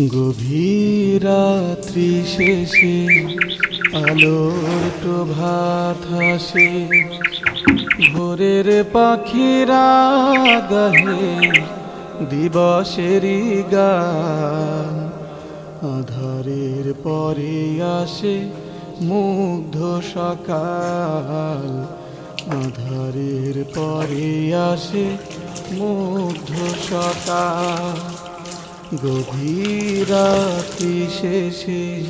গভীর রাত্রি শেষে আলোর প্রভাত হাসে। ভোরের পাখিরা গাহে দিবসেরই গান। আধারের পরে আসে মুগ্ধ সকাল। আধারের পরে আসে মুগ্ধ সকাল। গভীর শেষে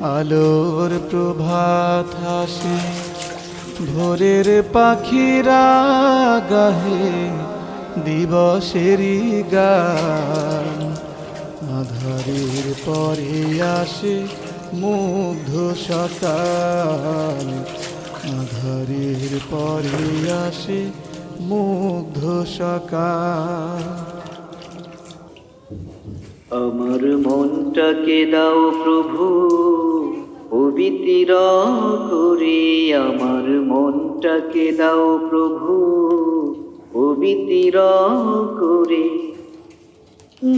আলোর প্রভাত হাসে। ভোরের পাখিরা গাহে দিবসেরই গান। আধারের পরে আসে মুগ্ধ সকাল। আধারের পরে আসে মুগ্ধ সকাল। আমার মনটাকে দাও প্রভু? পবিত্র করে আমার মনটাকে দাও প্রভু? পবিত্র করে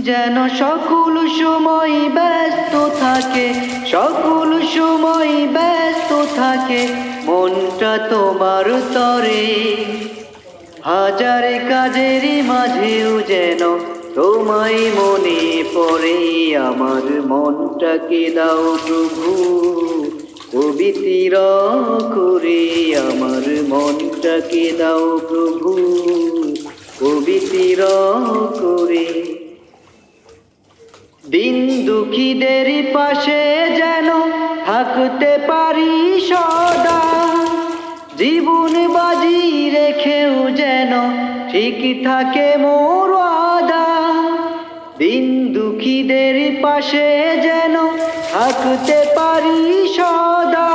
যেন সকল সময় ব্যস্ত থাকে, সকল সময় ব্যস্ত থাকে, মনটা তোমার তরে। হাজার কাজের মাঝেও যেন তোমায় মনে পড়ে আমার মনটাকে দাও প্রভু। পবিত্র করে আমার মনটাকে দাও প্রভু। পবিত্র করে দিন দুঃখীদের পাশে যেন থাকতে পারি সদা। জীবন বাজি রেখেও যেন ঠিক থাকে মোর দিন দুঃখীদের পাশে যেন থাকতে পারি সদা।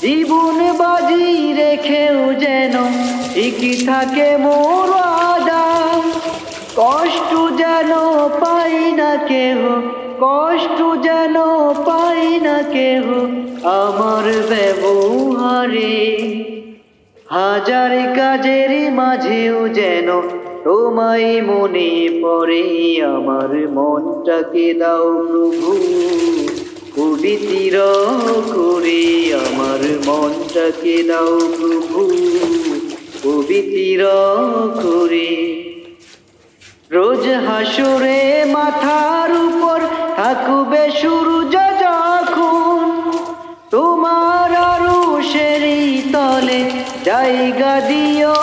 জীবন বাজি রেখেও যেন ঠিক থাকে মোর আদা। কষ্ট যেন পাই না কেহ, কষ্ট যেন পাই না কেহ আমার ব্যবহারে। হাজার কাজের মাঝেও যেন তোমায় মনে পড়ে আমার মনটাকে দাও প্রভু। পবিত্র করে আমার মনটাকে দাও প্রভু। পবিত্র করে রোজ হাসুরে মাথার উপর থাকবে সূর্য যখন। তোমার আরও সেরি তলে জায়গা দিও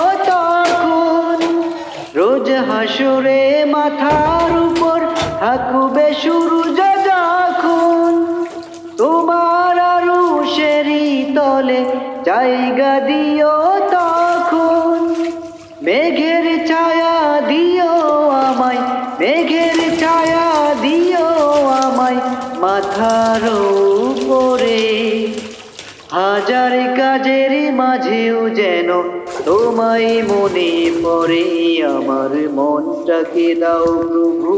রোজ হাসুরে মাথার উপর থাকবে সূর্য যখন। তোমার আরও সেরি তলে জায়গা দিও তখন। মেঘের ছায়া দিও আমায়, মেঘের ছায়া দিও আমায় মাথার উপরে। হাজার কাজের মাঝেও যেন তোমায় মনে পড়ে, আমার মনটাকে দাও প্রভু।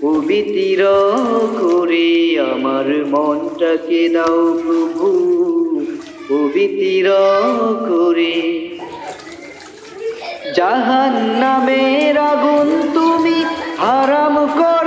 পবিত্র করে আমার মনটাকে দাও প্রভু। পবিত্র করে জাহান নামের আগুন তুমি হারাম কর